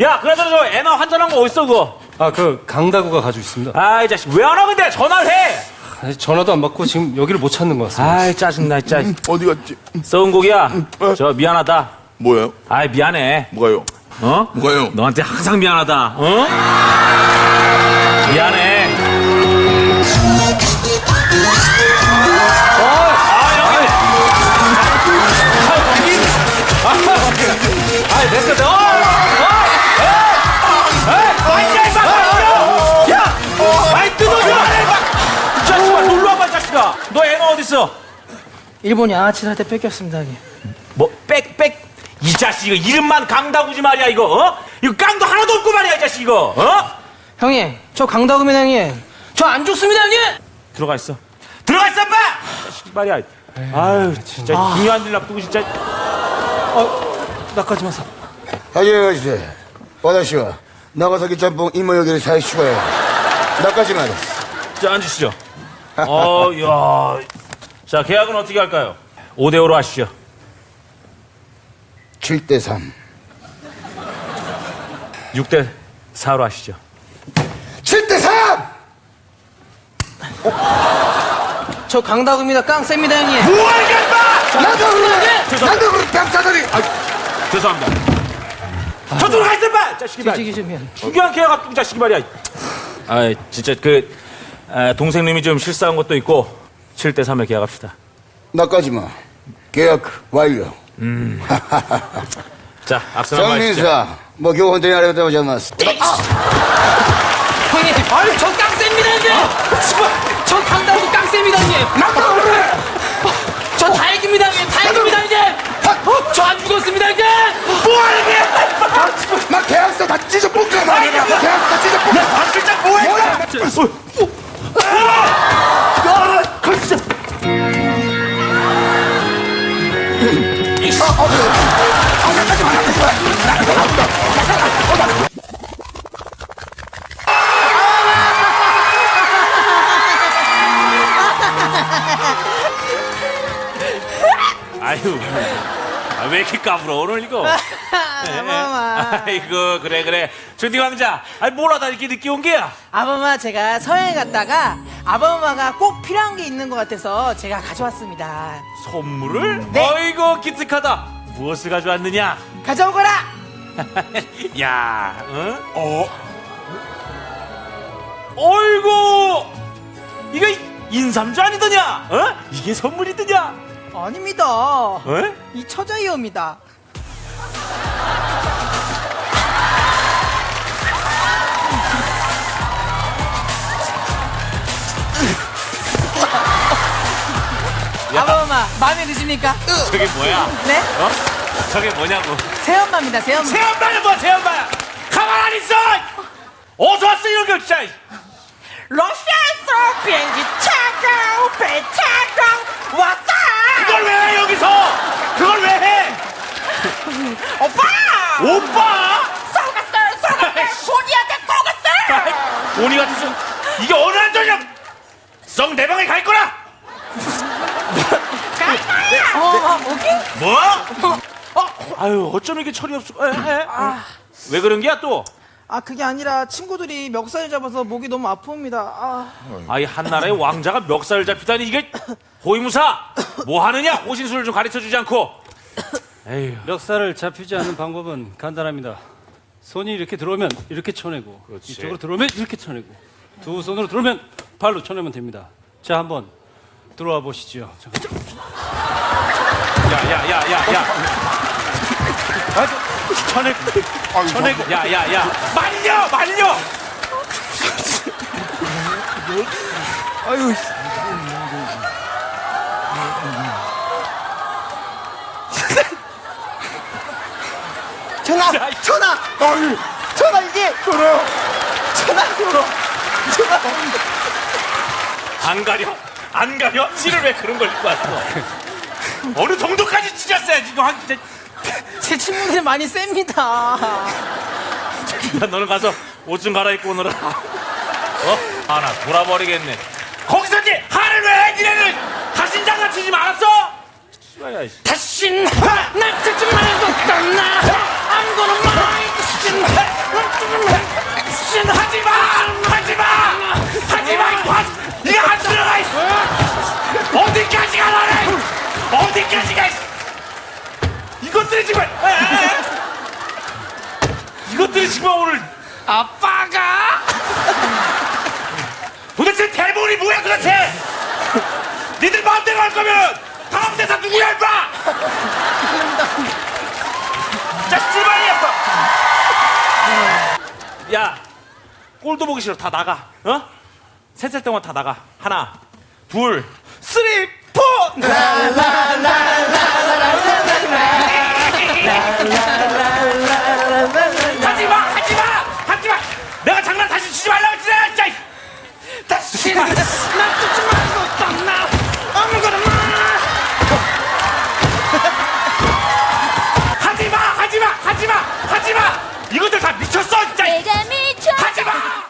야, 그나저나 저 애나 환전한 거 어딨어, 그거? 아, 그 강다구가 가지고 있습니다. 아이, 자식, 왜안 와, 근데? 전화를 해! 아니, 전화도 안 받고 지금 여기를 못 찾는 것 같습니다. 아이, 짜증나, 진짜. 어디 갔지? 썩은 고기야. 어. 저, 미안하다. 뭐예요? 아이, 미안해. 뭐가요? 어? 뭐가요? 너한테 항상 미안하다. 어? 미안해. 너 애가 어딨어? 일본 양아치를 할때 뺏겼습니다, 형님. 뭐, 빽, 빽. 이 자식, 이거 이름만 강다구지 말이야, 이거, 어? 이거 깡도 하나도 없고 말이야, 이 자식, 이거, 어? 형님, 저 강다구입니다, 형님. 저안 죽습니다, 형님! 들어가 있어. 들어가 있어, 빨 자식 말이야. 아유, 진짜 중요한 일 놔두고 진짜. 나까지 마사. 아저씨, 와다시와 나가사키 짬뽕 이모 여기를 사이 추가해. 나까지 말했어. 자, 앉으시죠. 어, 야. 자, 계약은 어떻게 할까요? 5대5로 하시죠. 7대 3. 6대 4로 하시죠. 7대 3! 저 강다구입니다, 깡셉니다, 형님. 뭐 하겠다! 나도 그래! 나도 그래! 뺨싸다리! 아, 죄송합니다. 저 들어가 있어, 빨 자식이 말. 뒤지기 좀 형. 중요한 계약 앞두고 자식이 말이야. 아, 진짜 그 아, 동생님이 좀 실수한 것도 있고 7대 3에 계약합시다. 나까지 마. 계약 완료. 자, 악수 한 번 하시죠. 정민사, 뭐 교원들이 하려고 오지 않았어. 형님, 아유, 저 깡셉니다, 형님! 저 강다구 깡셉니다, 형님! 나도 그래! 아유, 아, 왜 이렇게 까불어 오늘 이거? 아범아 아이고 그래 그래 주디 왕자, 아니 뭘 하다 이렇게 늦게 온 게야? 아범아 제가 서해에 갔다가 아범마가 꼭 필요한 게 있는 것 같아서 제가 가져왔습니다 선물을? 네. 어이구 기특하다. 무엇을 가져왔느냐? 가져오거라 야, 응? 어? 어이구, 이거 인삼주 아니더냐? 어? 이게 선물이더냐? 아닙니다 어? 이 처자이옵니다 마음에 드십니까? 저게 뭐야? 네? 어? 저게 뭐냐고? 새엄마입니다 새엄마 새엄마는 뭐 새엄마야? 가만 안 있어! 어서 왔어 이런 거 진짜. 러시아에서 비행기 타고 배 타고 왔어 그걸 왜 해 여기서? 그걸 왜 해? 오빠 오빠? 속았어요 속았어요 소니한테 속았어요 오니 같은 성 이게 어느 한전이야? 썩내 방에 갈 거라. 어, 어, 오케이? 뭐? 어? 아유 어쩜 이렇게 철이 없어? 에, 에. 왜 그런 게야 또? 아 그게 아니라 친구들이 멱살 잡아서 목이 너무 아픕니다 아. 아이 한나라의 왕자가 멱살을 잡히다니 이게 호위무사 뭐 하느냐 호신술을 좀 가르쳐 주지 않고 에휴 멱살을 잡히지 않는 방법은 간단합니다. 손이 이렇게 들어오면 이렇게 쳐내고 그렇지. 이쪽으로 들어오면 이렇게 쳐내고 두 손으로 들어오면 발로 쳐내면 됩니다. 자 한번 들어와 보시죠. 잠깐. 야 야야야야 쳐내고 쳐내고 야야 야. 말려 말려! 전화 전화. 전화 이게. 전화 전화. 안 가려? 안 가려? 씨를 왜 그런 걸 입고 왔어 어느 정도까지 찢었어야지 이거 한 진짜 제 친구들 많이 셉니다 야, 너는 가서 옷 좀 갈아입고 오너라. 어? 아, 나 돌아버리겠네. 거기서 이제 화를 왜 해, 니네는! 다신 장난치지 말았어! 씨발야, 씨. 다신 날 듣지 말고 떠나 I'm gonna mind 하지마 하지마 하지마 이거 하- 이거 안 들어가 이것들이 정말 이것들이 정말 오늘 아빠가? 도대체 대본이 뭐야 도대체? 니들 마음대로 할 거면 다음 대사 누구야 찌발이야 야 꼴도 보기 싫어. 다 나가. 어? 셋셀 동안 다 나가. 하나 둘 쓰리 포